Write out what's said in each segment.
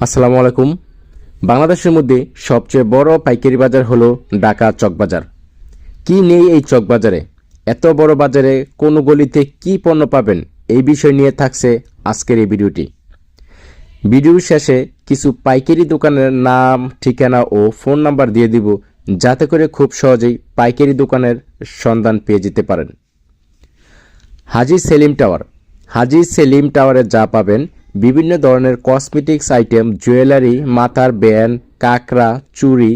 আসসালামু আলাইকুম। বাংলাদেশের মধ্যে সবচেয়ে বড় পাইকারি বাজার হলো ঢাকা চকবাজার কি নেই এই চকবাজারে এত বড় বাজারে কোন গলিতে কি পণ্য পাবেন? এই বিষয় নিয়ে থাকছে আজকের এই ভিডিওটি। ভিডিওর শেষে কিছু পাইকারি দোকানের নাম, ঠিকানা ও ফোন নাম্বার দিয়ে দিব, যাতে করে খুব সহজেই পাইকারি দোকানের সন্ধান পেয়ে যেতে পারেন। হাজি সেলিম টাওয়ার। হাজি সেলিম টাওয়ারে যা পাবেন বিভিন্ন ধরনের কসমেটিক্স আইটেম জুয়েলারি মাথার ব্যান কাঁকড়া, চুড়ি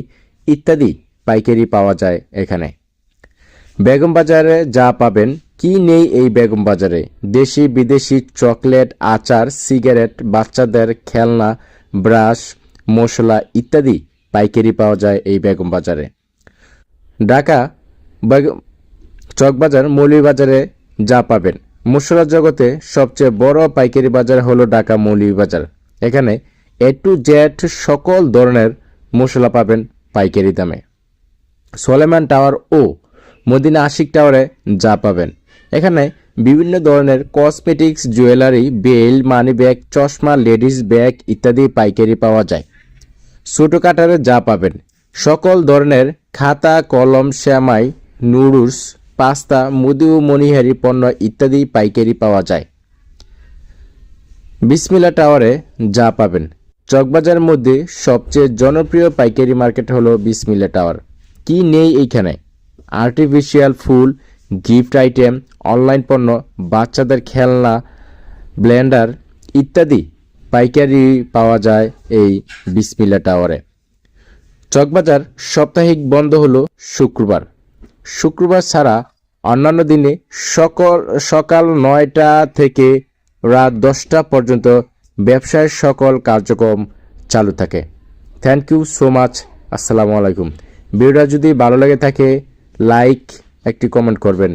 ইত্যাদি পাইকারি পাওয়া যায় এখানে। বেগম বাজারে যা পাবেন, কি নেই এই বেগম বাজারে? দেশি, বিদেশি চকলেট, আচার, সিগারেট, বাচ্চাদের খেলনা, ব্রাশ, মশলা ইত্যাদি পাইকারি পাওয়া যায় এই বেগম বাজারে। ঢাকা চকবাজার, মৌলভীবাজারে যা পাবেন। মশলা জগতে সবচেয়ে বড় পাইকারি বাজার হলো ঢাকা মৌলভীবাজার এখানে এ টু জেড সকল ধরনের মশলা পাবেন পাইকারি দামে। সোলেমান টাওয়ার ও মদিনা আশিক টাওয়ারে যা পাবেন। এখানে বিভিন্ন ধরনের কসমেটিক্স জুয়েলারি বেল মানি ব্যাগ চশমা লেডিস ব্যাগ ইত্যাদি পাইকারি পাওয়া যায়। ছোট কাটারে যা পাবেন। সকল ধরনের খাতা, কলম শ্যামাই নুডলস পাস্তা মুদি ও মণিহারি, পণ্য ইত্যাদি পাইকারি পাওয়া যায়। বিসমিল্লা টাওয়ারে যা পাবেন। চকবাজারের মধ্যে সবচেয়ে জনপ্রিয় পাইকারি মার্কেট হলো বিসমিল্লা টাওয়ার। কি নেই এইখানে? আর্টিফিশিয়াল ফুল, গিফট আইটেম, অনলাইন পণ্য, বাচ্চাদের খেলনা, ব্লেন্ডার ইত্যাদি পাইকারি পাওয়া যায় এই বিসমিল্লা টাওয়ারে। চকবাজার সাপ্তাহিক বন্ধ হলো শুক্রবার। শুক্রবার ছাড়া অন্যান্য দিনে সকল, সকাল নয়টা থেকে রাত দশটা পর্যন্ত ব্যবসায়ের সকল কার্যক্রম চালু থাকে। থ্যাংক ইউ সো মাচ আসসালামু আলাইকুম। ভিডিওটা যদি ভালো লাগে থাকে লাইক একটি কমেন্ট করবেন।